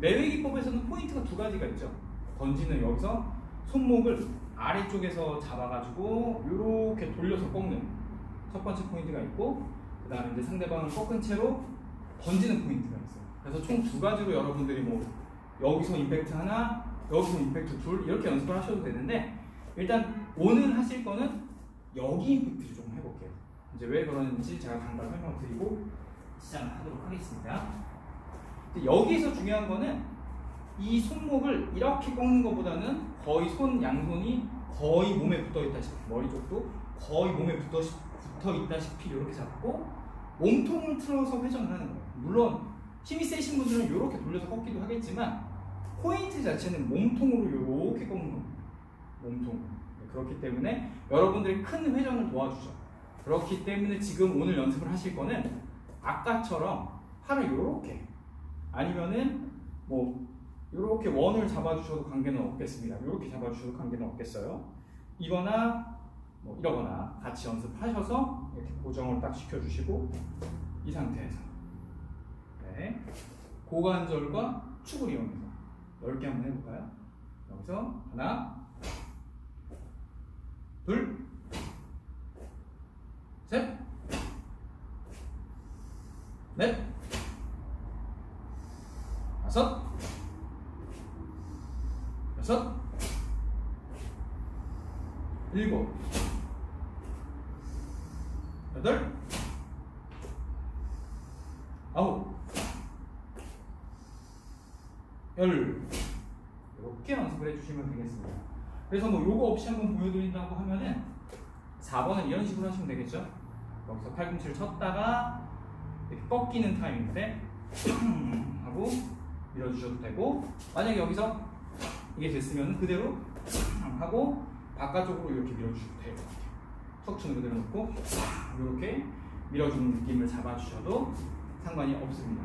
내외기법에서는 포인트가 두 가지가 있죠. 던지는 여기서 손목을 아래쪽에서 잡아가지고 이렇게 돌려서 꺾는 첫 번째 포인트가 있고 그 다음에 이제 상대방을 꺾은 채로 던지는 포인트가 있어요. 그래서 총 두 가지로 여러분들이 뭐 여기서 임팩트 하나, 여기서 임팩트 둘 이렇게 연습을 하셔도 되는데 일단 오늘 하실 거는 여기 임팩트를 좀 해볼게요. 이제 왜 그러는지 제가 간단히 설명드리고 시작을 하도록 하겠습니다. 여기서 중요한 거는 이 손목을 이렇게 꺾는 것보다는 거의 손 양손이 거의 몸에 붙어 있다시피 머리 쪽도 거의 몸에 붙어, 붙어 있다시피 이렇게 잡고 몸통을 틀어서 회전을 하는 거예요. 물론 힘이 세신 분들은 이렇게 돌려서 꺾기도 하겠지만 포인트 자체는 몸통으로 이렇게 꺾는 겁니다. 몸통. 네, 그렇기 때문에 여러분들이 큰 회전을 도와주죠. 그렇기 때문에 지금 오늘 연습을 하실 거는 아까처럼 팔을 이렇게 아니면은 뭐 이렇게 원을 잡아주셔도 관계는 없겠습니다. 이렇게 잡아주셔도 관계는 없겠어요. 이거나 뭐 이러거나 같이 연습하셔서 이렇게 고정을 딱 시켜주시고 이 상태에서 네. 고관절과 축을 이용해서 넓게 한번 해볼까요? 여기서 하나 둘 셋, 넷, 다섯, 여섯, 일곱, 여덟, 아홉, 열. 이렇게 연습을 해주시면 되겠습니다. 그래서 뭐 요거 없이 한번 보여드린다고 하면은 4번은 이런 식으로 하시면 되겠죠? 여기서 팔꿈치를 쳤다가 이렇게 꺾이는 타임인데 하고 밀어주셔도 되고 만약에 여기서 이게 됐으면 그대로 하고 바깥쪽으로 이렇게 밀어주셔도 같아요. 척추는 그대로 놓고 이렇게 밀어주는 느낌을 잡아주셔도 상관이 없습니다.